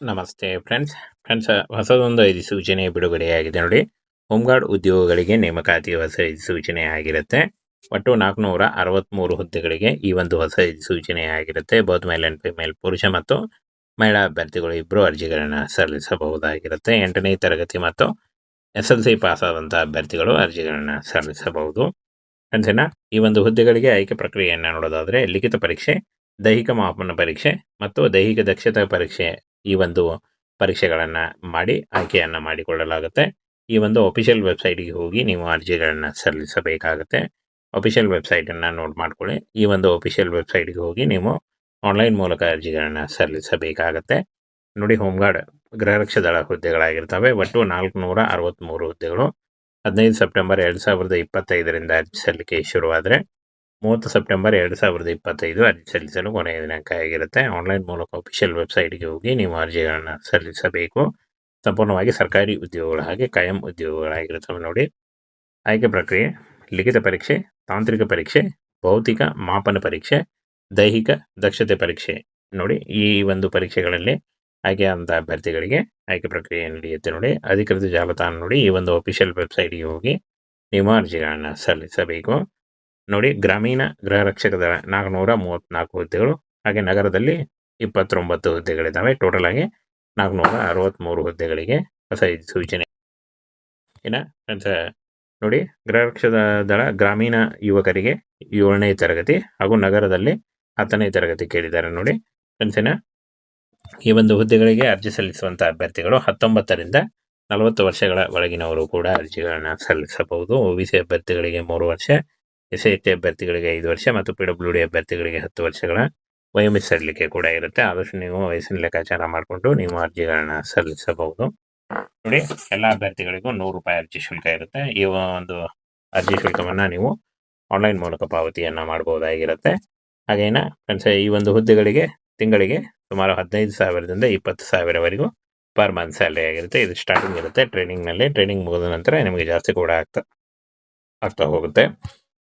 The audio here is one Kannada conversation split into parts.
ನಮಸ್ತೆ ಫ್ರೆಂಡ್ಸ್. ಫ್ರೆಂಡ್ಸ್ ಹೊಸದೊಂದು ಅಧಿಸೂಚನೆ ಸೂಚನೆ ಬಿಡುಗಡೆಯಾಗಿದೆ ನೋಡಿ. ಹೋಮ್ಗಾರ್ಡ್ ಉದ್ಯೋಗಗಳಿಗೆ ನೇಮಕಾತಿ ಹೊಸ ಅಧಿಸೂಚನೆ ಸೂಚನೆ ಆಗಿರುತ್ತೆ. ಒಟ್ಟು ನಾಲ್ಕುನೂರ ಅರವತ್ತ್ಮೂರು ಹುದ್ದೆಗಳಿಗೆ ಈ ಒಂದು ಹೊಸ ಅಧಿಸೂಚನೆ ಸೂಚನೆ ಆಗಿರುತ್ತೆ. ಬೋತ್ ಮೇಲ್ ಆ್ಯಂಡ್ ಫಿಮೇಲ್ ಪುರುಷ ಮತ್ತು ಮಹಿಳಾ ಅಭ್ಯರ್ಥಿಗಳು ಇಬ್ಬರು ಅರ್ಜಿಗಳನ್ನು ಸಲ್ಲಿಸಬಹುದಾಗಿರುತ್ತೆ. ಎಂಟನೇ ತರಗತಿ ಮತ್ತು ಎಸ್ ಎಲ್ ಸಿ ಪಾಸ್ ಆದಂಥ ಅಭ್ಯರ್ಥಿಗಳು ಅರ್ಜಿಗಳನ್ನು ಸಲ್ಲಿಸಬಹುದು. ಫ್ರೆಂಡ್ಸ್ ಈ ಒಂದು ಹುದ್ದೆಗಳಿಗೆ ಆಯ್ಕೆ ಪ್ರಕ್ರಿಯೆಯನ್ನು ನೋಡೋದಾದರೆ ಲಿಖಿತ ಪರೀಕ್ಷೆ, ದೈಹಿಕ ಮಾಪನ ಪರೀಕ್ಷೆ ಮತ್ತು ದೈಹಿಕ ದಕ್ಷತಾ ಪರೀಕ್ಷೆ ಈ ಒಂದು ಪರೀಕ್ಷೆಗಳನ್ನು ಮಾಡಿ ಆಯ್ಕೆಯನ್ನು ಮಾಡಿಕೊಳ್ಳಲಾಗುತ್ತೆ. ಈ ಒಂದು ಅಫಿಷಿಯಲ್ ವೆಬ್ಸೈಟ್ಗೆ ಹೋಗಿ ನೀವು ಅರ್ಜಿಗಳನ್ನು ಸಲ್ಲಿಸಬೇಕಾಗುತ್ತೆ. ಅಫಿಷಿಯಲ್ ವೆಬ್ಸೈಟನ್ನು ನೋಟ್ ಮಾಡ್ಕೊಳ್ಳಿ. ಈ ಒಂದು ಅಫಿಷಿಯಲ್ ವೆಬ್ಸೈಟ್ಗೆ ಹೋಗಿ ನೀವು ಆನ್ಲೈನ್ ಮೂಲಕ ಅರ್ಜಿಗಳನ್ನು ಸಲ್ಲಿಸಬೇಕಾಗತ್ತೆ. ನೋಡಿ ಹೋಮ್ಗಾರ್ಡ್ ಗೃಹರಕ್ಷ ದಳ ಹುದ್ದೆಗಳಾಗಿರ್ತವೆ. ಒಟ್ಟು ನಾಲ್ಕುನೂರ ಅರವತ್ತ್ಮೂರು ಹುದ್ದೆಗಳು. ಹದಿನೈದು ಸೆಪ್ಟೆಂಬರ್ ಎರಡು ಸಾವಿರದ ಇಪ್ಪತ್ತೈದರಿಂದ ಅರ್ಜಿ ಸಲ್ಲಿಕೆ ಶುರುವಾದರೆ ಮೂವತ್ತು ಸೆಪ್ಟೆಂಬರ್ ಎರಡು ಸಾವಿರದ ಇಪ್ಪತ್ತೈದು ಅರ್ಜಿ ಸಲ್ಲಿಸಲು ಕೊನೆಯ ದಿನಾಂಕ ಆಗಿರುತ್ತೆ. ಆನ್ಲೈನ್ ಮೂಲಕ ಅಫಿಷಿಯಲ್ ವೆಬ್ಸೈಟ್ಗೆ ಹೋಗಿ ನೀವು ಅರ್ಜಿಗಳನ್ನು ಸಲ್ಲಿಸಬೇಕು. ಸಂಪೂರ್ಣವಾಗಿ ಸರ್ಕಾರಿ ಉದ್ಯೋಗಗಳ ಹಾಗೆ ಕಾಯಂ ಉದ್ಯೋಗಗಳಾಗಿರುತ್ತವೆ ನೋಡಿ. ಆಯ್ಕೆ ಪ್ರಕ್ರಿಯೆ, ಲಿಖಿತ ಪರೀಕ್ಷೆ, ತಾಂತ್ರಿಕ ಪರೀಕ್ಷೆ, ಭೌತಿಕ ಮಾಪನ ಪರೀಕ್ಷೆ, ದೈಹಿಕ ದಕ್ಷತೆ ಪರೀಕ್ಷೆ ನೋಡಿ ಈ ಒಂದು ಪರೀಕ್ಷೆಗಳಲ್ಲಿ ಆಯ್ಕೆಯಾದಂಥ ಅಭ್ಯರ್ಥಿಗಳಿಗೆ ಆಯ್ಕೆ ಪ್ರಕ್ರಿಯೆ ನಡೆಯುತ್ತೆ ನೋಡಿ. ಅಧಿಕೃತ ಜಾಲತಾಣ ನೋಡಿ ಈ ಒಂದು ಅಫಿಷಿಯಲ್ ವೆಬ್ಸೈಟ್ಗೆ ಹೋಗಿ ನಿಮ್ಮ ಅರ್ಜಿಗಳನ್ನು ಸಲ್ಲಿಸಬೇಕು. ನೋಡಿ ಗ್ರಾಮೀಣ ಗೃಹ ರಕ್ಷಕ ದಳ ನಾಲ್ಕುನೂರ ಮೂವತ್ತ್ನಾಲ್ಕು ಹುದ್ದೆಗಳು ಹಾಗೆ ನಗರದಲ್ಲಿ ಇಪ್ಪತ್ತೊಂಬತ್ತು ಹುದ್ದೆಗಳಿದ್ದಾವೆ. ಟೋಟಲ್ ಆಗಿ ನಾಲ್ಕುನೂರ ಅರವತ್ತ್ಮೂರು ಹುದ್ದೆಗಳಿಗೆ ಹೊಸ ಸೂಚನೆ. ಇನ್ನು ನೋಡಿ ಗೃಹ ರಕ್ಷಕ ದಳ ಗ್ರಾಮೀಣ ಯುವಕರಿಗೆ ಏಳನೇ ತರಗತಿ ಹಾಗೂ ನಗರದಲ್ಲಿ ಹತ್ತನೇ ತರಗತಿ ಕೇಳಿದ್ದಾರೆ ನೋಡಿ. ಫ್ರೆಂಡ್ಸಿನ ಈ ಒಂದು ಹುದ್ದೆಗಳಿಗೆ ಅರ್ಜಿ ಸಲ್ಲಿಸುವಂಥ ಅಭ್ಯರ್ಥಿಗಳು ಹತ್ತೊಂಬತ್ತರಿಂದ ನಲವತ್ತು ವರ್ಷಗಳ ಒಳಗಿನವರು ಕೂಡ ಅರ್ಜಿಗಳನ್ನು ಸಲ್ಲಿಸಬಹುದು. ಒ ಬಿ ಸಿ ಅಭ್ಯರ್ಥಿಗಳಿಗೆ ಮೂರು ವರ್ಷ ಎಸ್ ಐ ಟಿ ಅಭ್ಯರ್ಥಿಗಳಿಗೆ ಐದು ವರ್ಷ ಮತ್ತು ಪಿ ಡಬ್ಲ್ಯೂ ಡಿ ಅಭ್ಯರ್ಥಿಗಳಿಗೆ ಹತ್ತು ವರ್ಷಗಳ ವಯೋಮಿತಿ ಕೂಡ ಇರುತ್ತೆ. ಆದಷ್ಟು ನೀವು ವಯಸ್ಸಿನ ಲೆಕ್ಕಾಚಾರ ಮಾಡಿಕೊಂಡು ನೀವು ಅರ್ಜಿಗಳನ್ನ ಸಲ್ಲಿಸಬಹುದು. ನೋಡಿ, ಎಲ್ಲ ಅಭ್ಯರ್ಥಿಗಳಿಗೂ ನೂರು ರೂಪಾಯಿ ಅರ್ಜಿ ಶುಲ್ಕ ಇರುತ್ತೆ. ಈ ಒಂದು ಅರ್ಜಿ ಶುಲ್ಕವನ್ನು ನೀವು ಆನ್ಲೈನ್ ಮೂಲಕ ಪಾವತಿಯನ್ನು ಮಾಡಬಹುದಾಗಿರುತ್ತೆ ಹಾಗೇನ ಫ್ರೆಂಡ್ಸ್ ಈ ಒಂದು ಹುದ್ದೆಗಳಿಗೆ, ತಿಂಗಳಿಗೆ ಸುಮಾರು ಹದಿನೈದು ಸಾವಿರದಿಂದ ಇಪ್ಪತ್ತು ಸಾವಿರವರೆಗೂ ಪರ್ ಮಂತ್ ಸ್ಯಾಲ್ರಿ ಆಗಿರುತ್ತೆ. ಇದು ಸ್ಟಾರ್ಟಿಂಗ್ ಇರುತ್ತೆ. ಟ್ರೈನಿಂಗ್ನಲ್ಲಿ ಟ್ರೈನಿಂಗ್ ಮುಗಿದ ನಂತರ ನಿಮಗೆ ಜಾಸ್ತಿ ಕೂಡ ಆಗ್ತಾ ಆಗ್ತಾ ಹೋಗುತ್ತೆ.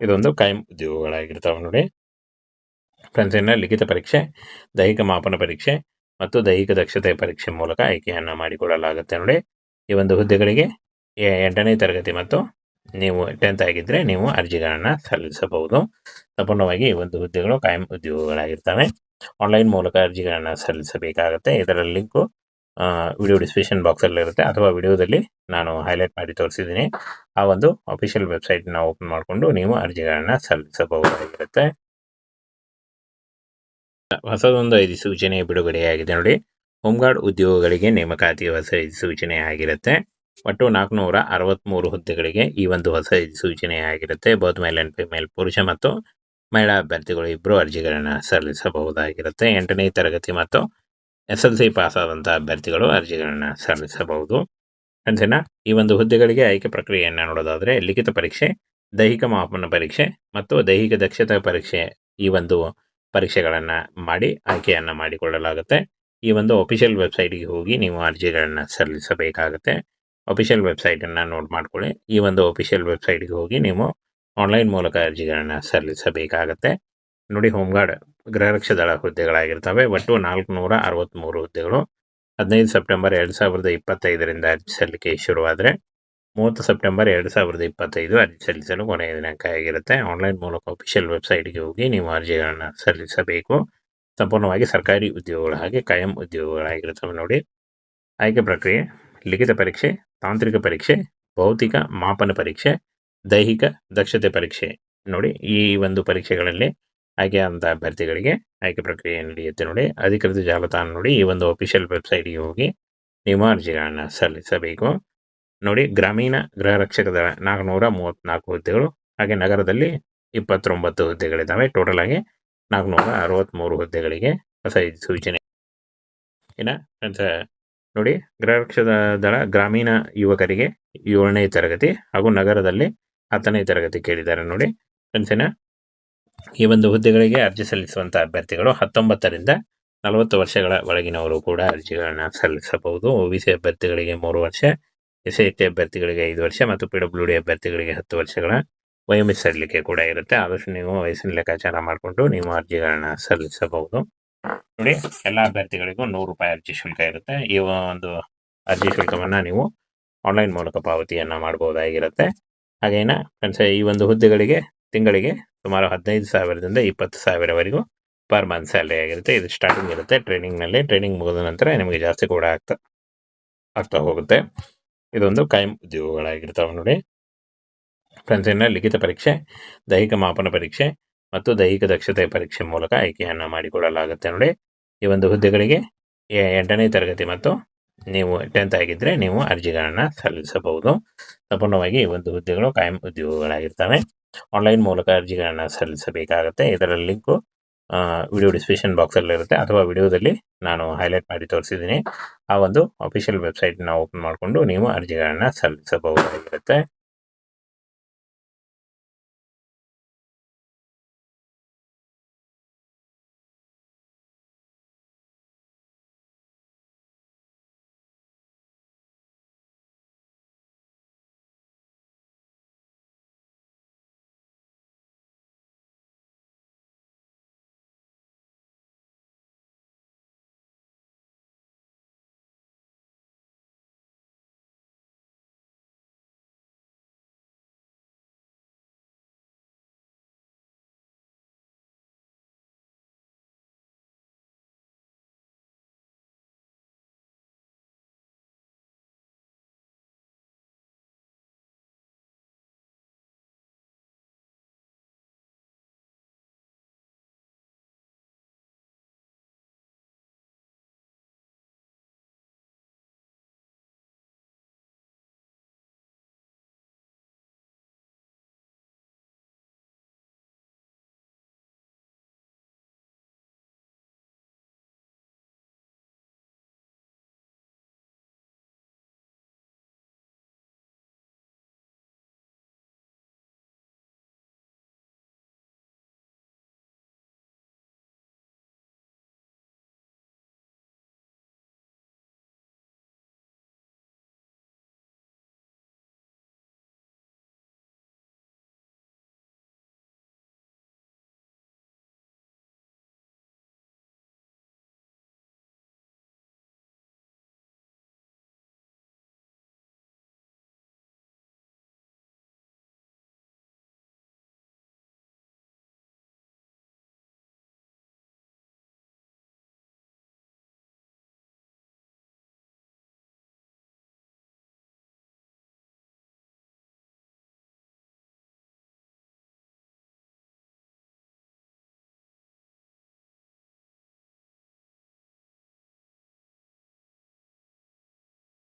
ಇದೊಂದು ಕಾಯಂ ಉದ್ಯೋಗಗಳಾಗಿರ್ತಾವೆ ನೋಡಿ. ಫ್ರೆಂಡ್ಸ್ ಇನ್ನು ಲಿಖಿತ ಪರೀಕ್ಷೆ, ದೈಹಿಕ ಮಾಪನ ಪರೀಕ್ಷೆ ಮತ್ತು ದೈಹಿಕ ದಕ್ಷತೆ ಪರೀಕ್ಷೆ ಮೂಲಕ ಆಯ್ಕೆಯನ್ನು ಮಾಡಿಕೊಳ್ಳಲಾಗುತ್ತೆ ನೋಡಿ. ಈ ಒಂದು ಹುದ್ದೆಗಳಿಗೆ ಎಂಟನೇ ತರಗತಿ ಮತ್ತು ನೀವು ಟೆಂತ್ ಆಗಿದ್ದರೆ ನೀವು ಅರ್ಜಿಗಳನ್ನು ಸಲ್ಲಿಸಬಹುದು. ಸಂಪೂರ್ಣವಾಗಿ ಈ ಒಂದು ಹುದ್ದೆಗಳು ಕಾಯಂ ಉದ್ಯೋಗಗಳಾಗಿರ್ತವೆ. ಆನ್ಲೈನ್ ಮೂಲಕ ಅರ್ಜಿಗಳನ್ನು ಸಲ್ಲಿಸಬೇಕಾಗುತ್ತೆ. ಇದರ ಲಿಂಕು ವಿಡಿಯೋ ಡಿಸ್ಕ್ರಿಪ್ಷನ್ ಬಾಕ್ಸಲ್ಲಿರುತ್ತೆ ಅಥವಾ ವಿಡಿಯೋದಲ್ಲಿ ನಾನು ಹೈಲೈಟ್ ಮಾಡಿ ತೋರಿಸಿದ್ದೀನಿ. ಆ ಒಂದು ಅಫಿಷಿಯಲ್ ವೆಬ್ಸೈಟ್ನ ಓಪನ್ ಮಾಡಿಕೊಂಡು ನೀವು ಅರ್ಜಿಗಳನ್ನು ಸಲ್ಲಿಸಬಹುದಾಗಿರುತ್ತೆ. ಹೊಸದೊಂದು ಐದು ಸೂಚನೆ ಬಿಡುಗಡೆಯಾಗಿದೆ ನೋಡಿ. ಹೋಮ್ಗಾರ್ಡ್ ಉದ್ಯೋಗಗಳಿಗೆ ನೇಮಕಾತಿ ಹೊಸ ಐದು ಸೂಚನೆ ಆಗಿರುತ್ತೆ. ಒಟ್ಟು ನಾಲ್ಕುನೂರ ಅರವತ್ತ್ಮೂರು ಹುದ್ದೆಗಳಿಗೆ ಈ ಒಂದು ಹೊಸ ಸೂಚನೆ ಆಗಿರುತ್ತೆ. ಬೋತ್ ಮೇಲ್ ಆ್ಯಂಡ್ ಫಿಮೇಲ್ ಪುರುಷ ಮತ್ತು ಮಹಿಳಾ ಅಭ್ಯರ್ಥಿಗಳು ಇಬ್ಬರು ಅರ್ಜಿಗಳನ್ನು ಸಲ್ಲಿಸಬಹುದಾಗಿರುತ್ತೆ. ಎಂಟನೇ ತರಗತಿ ಮತ್ತು ಎಸ್ ಎಲ್ ಸಿ ಪಾಸ್ ಆದಂಥ ಅಭ್ಯರ್ಥಿಗಳು ಅರ್ಜಿಗಳನ್ನು ಸಲ್ಲಿಸಬಹುದು. ಅಂದಿನ ಈ ಒಂದು ಹುದ್ದೆಗಳಿಗೆ ಆಯ್ಕೆ ಪ್ರಕ್ರಿಯೆಯನ್ನು ನೋಡೋದಾದರೆ ಲಿಖಿತ ಪರೀಕ್ಷೆ, ದೈಹಿಕ ಮಾಪನ ಪರೀಕ್ಷೆ ಮತ್ತು ದೈಹಿಕ ದಕ್ಷತಾ ಪರೀಕ್ಷೆ ಈ ಒಂದು ಪರೀಕ್ಷೆಗಳನ್ನು ಮಾಡಿ ಆಯ್ಕೆಯನ್ನು ಮಾಡಿಕೊಳ್ಳಲಾಗುತ್ತೆ. ಈ ಒಂದು ಅಫಿಷಿಯಲ್ ವೆಬ್ಸೈಟ್ಗೆ ಹೋಗಿ ನೀವು ಅರ್ಜಿಗಳನ್ನು ಸಲ್ಲಿಸಬೇಕಾಗುತ್ತೆ. ಅಫಿಷಿಯಲ್ ವೆಬ್ಸೈಟನ್ನು ನೋಟ್ ಮಾಡ್ಕೊಳ್ಳಿ. ಈ ಒಂದು ಅಫಿಷಿಯಲ್ ವೆಬ್ಸೈಟ್ಗೆ ಹೋಗಿ ನೀವು ಆನ್ಲೈನ್ ಮೂಲಕ ಅರ್ಜಿಗಳನ್ನು ಸಲ್ಲಿಸಬೇಕಾಗತ್ತೆ. ನೋಡಿ ಹೋಮ್ಗಾರ್ಡ್ ಗೃಹರಕ್ಷ ದಳ ಹುದ್ದೆಗಳಾಗಿರ್ತವೆ ಒಟ್ಟು ನಾಲ್ಕುನೂರ ಅರವತ್ತ್ಮೂರು ಹುದ್ದೆಗಳು. ಹದಿನೈದು ಸೆಪ್ಟೆಂಬರ್ ಎರಡು ಸಾವಿರದ ಇಪ್ಪತ್ತೈದರಿಂದ ಅರ್ಜಿ ಸಲ್ಲಿಕೆ ಶುರುವಾದರೆ, ಮೂವತ್ತು ಸೆಪ್ಟೆಂಬರ್ ಎರಡು ಸಾವಿರದ ಇಪ್ಪತ್ತೈದು ಅರ್ಜಿ ಸಲ್ಲಿಸಲು ಕೊನೆಯ ದಿನಾಂಕ ಆಗಿರುತ್ತೆ. ಆನ್ಲೈನ್ ಮೂಲಕ ಅಫಿಷಿಯಲ್ ವೆಬ್ಸೈಟ್ಗೆ ಹೋಗಿ ನೀವು ಅರ್ಜಿಗಳನ್ನು ಸಲ್ಲಿಸಬೇಕು. ಸಂಪೂರ್ಣವಾಗಿ ಸರ್ಕಾರಿ ಉದ್ಯೋಗಗಳ ಹಾಗೆ ಕಾಯಂ ಉದ್ಯೋಗಗಳಾಗಿರುತ್ತವೆ ನೋಡಿ. ಆಯ್ಕೆ ಪ್ರಕ್ರಿಯೆ, ಲಿಖಿತ ಪರೀಕ್ಷೆ, ತಾಂತ್ರಿಕ ಪರೀಕ್ಷೆ, ಭೌತಿಕ ಮಾಪನ ಪರೀಕ್ಷೆ, ದೈಹಿಕ ದಕ್ಷತೆ ಪರೀಕ್ಷೆ ನೋಡಿ ಈ ಒಂದು ಪರೀಕ್ಷೆಗಳಲ್ಲಿ ಆಯ್ಕೆಯಾದಂಥ ಅಭ್ಯರ್ಥಿಗಳಿಗೆ ಆಯ್ಕೆ ಪ್ರಕ್ರಿಯೆ ನಡೆಯುತ್ತೆ ನೋಡಿ. ಅಧಿಕೃತ ಜಾಲತಾಣ ನೋಡಿ, ಈ ಒಂದು ಅಫಿಷಿಯಲ್ ವೆಬ್ಸೈಟ್ಗೆ ಹೋಗಿ ನಿಮ್ಮ ಅರ್ಜಿಗಳನ್ನು ಸಲ್ಲಿಸಬೇಕು. ನೋಡಿ, ಗ್ರಾಮೀಣ ಗೃಹ ರಕ್ಷಕ ದಳ ನಾಲ್ಕುನೂರ ಮೂವತ್ತ್ನಾಲ್ಕು ಹುದ್ದೆಗಳು ಹಾಗೆ ನಗರದಲ್ಲಿ ಇಪ್ಪತ್ತೊಂಬತ್ತು ಹುದ್ದೆಗಳಿದ್ದಾವೆ. ಟೋಟಲ್ ಆಗಿ ನಾಲ್ಕುನೂರ ಅರವತ್ತ್ಮೂರು ಹುದ್ದೆಗಳಿಗೆ ಹೊಸ ಸೂಚನೆ. ಫ್ರೆಂಡ್ಸ್, ನೋಡಿ, ಗೃಹ ರಕ್ಷಕ ದಳ ಗ್ರಾಮೀಣ ಯುವಕರಿಗೆ ಏಳನೇ ತರಗತಿ ಹಾಗೂ ನಗರದಲ್ಲಿ ಹತ್ತನೇ ತರಗತಿ ಕೇಳಿದ್ದಾರೆ ನೋಡಿ. ಫ್ರೆಂಡ್ಸ್ ಈ ಒಂದು ಹುದ್ದೆಗಳಿಗೆ ಅರ್ಜಿ ಸಲ್ಲಿಸುವಂತಹ ಅಭ್ಯರ್ಥಿಗಳು ಹತ್ತೊಂಬತ್ತರಿಂದ ನಲವತ್ತು ವರ್ಷಗಳ ಒಳಗಿನವರು ಕೂಡ ಅರ್ಜಿಗಳನ್ನು ಸಲ್ಲಿಸಬಹುದು. ಒ ಬಿ ಸಿ ಅಭ್ಯರ್ಥಿಗಳಿಗೆ ಮೂರು ವರ್ಷ, ಎಸ್ ಟಿ ಅಭ್ಯರ್ಥಿಗಳಿಗೆ ಐದು ವರ್ಷ ಮತ್ತು ಪಿ ಡಬ್ಲ್ಯೂ ಡಿ ಅಭ್ಯರ್ಥಿಗಳಿಗೆ ಹತ್ತು ವರ್ಷಗಳ ವಯೋಮಿತಿ ಸಲ್ಲಿಕೆ ಕೂಡ ಇರುತ್ತೆ. ಆದಷ್ಟು ನೀವು ವಯಸ್ಸಿನ ಲೆಕ್ಕಾಚಾರ ಮಾಡಿಕೊಂಡು ನೀವು ಅರ್ಜಿಗಳನ್ನು ಸಲ್ಲಿಸಬಹುದು. ನೋಡಿ, ಎಲ್ಲ ಅಭ್ಯರ್ಥಿಗಳಿಗೂ ನೂರು ರೂಪಾಯಿ ಅರ್ಜಿ ಶುಲ್ಕ ಇರುತ್ತೆ. ಈ ಒಂದು ಅರ್ಜಿ ಶುಲ್ಕವನ್ನು ನೀವು ಆನ್ಲೈನ್ ಮೂಲಕ ಪಾವತಿಯನ್ನು ಮಾಡಬಹುದಾಗಿರುತ್ತೆ ಹಾಗೇನ ಫ್ರೆಂಡ್ಸ್ ಈ ಒಂದು ಹುದ್ದೆಗಳಿಗೆ ತಿಂಗಳಿಗೆ ಸುಮಾರು ಹದಿನೈದು ಸಾವಿರದಿಂದ ಇಪ್ಪತ್ತು ಸಾವಿರವರೆಗೂ ಪರ್ ಮಂತ್ ಸ್ಯಾಲ್ರಿ ಆಗಿರುತ್ತೆ. ಇದು ಸ್ಟಾರ್ಟಿಂಗ್ ಇರುತ್ತೆ. ಟ್ರೈನಿಂಗ್ನಲ್ಲಿ ಟ್ರೈನಿಂಗ್ ಮುಗಿದ ನಂತರ ನಿಮಗೆ ಜಾಸ್ತಿ ಕೂಡ ಆಗ್ತಾ ಆಗ್ತಾ ಹೋಗುತ್ತೆ. ಇದೊಂದು ಕಾಯಂ ಉದ್ಯೋಗಗಳಾಗಿರ್ತಾವೆ ನೋಡಿ. ಫ್ರೆಂಡ್ಸ್ ಲಿಖಿತ ಪರೀಕ್ಷೆ, ದೈಹಿಕ ಮಾಪನ ಪರೀಕ್ಷೆ ಮತ್ತು ದೈಹಿಕ ದಕ್ಷತೆ ಪರೀಕ್ಷೆ ಮೂಲಕ ಆಯ್ಕೆಯನ್ನು ಮಾಡಿಕೊಡಲಾಗುತ್ತೆ ನೋಡಿ. ಈ ಒಂದು ಹುದ್ದೆಗಳಿಗೆ ಎಂಟನೇ ತರಗತಿ ಮತ್ತು ನೀವು ಟೆಂತ್ ಆಗಿದ್ದರೆ ನೀವು ಅರ್ಜಿಗಳನ್ನು ಸಲ್ಲಿಸಬಹುದು. ಸಂಪೂರ್ಣವಾಗಿ ಈ ಒಂದು ಹುದ್ದೆಗಳು ಕಾಯಂ ಉದ್ಯೋಗಗಳಾಗಿರ್ತವೆ. ಆನ್ಲೈನ್ ಮೂಲಕ ಅರ್ಜಿಗಳನ್ನು ಸಲ್ಲಿಸಬೇಕಾಗುತ್ತೆ. ಇದರ ಲಿಂಕು ವಿಡಿಯೋ ಡಿಸ್ಕ್ರಿಪ್ಷನ್ ಬಾಕ್ಸಲ್ಲಿರುತ್ತೆ ಅಥವಾ ವಿಡಿಯೋದಲ್ಲಿ ನಾನು ಹೈಲೈಟ್ ಮಾಡಿ ತೋರಿಸಿದ್ದೀನಿ. ಆ ಒಂದು ಅಫಿಷಿಯಲ್ ವೆಬ್ಸೈಟ್ನ ಓಪನ್ ಮಾಡಿಕೊಂಡು ನೀವು ಅರ್ಜಿಗಳನ್ನು ಸಲ್ಲಿಸಬಹುದಾಗಿರುತ್ತೆ.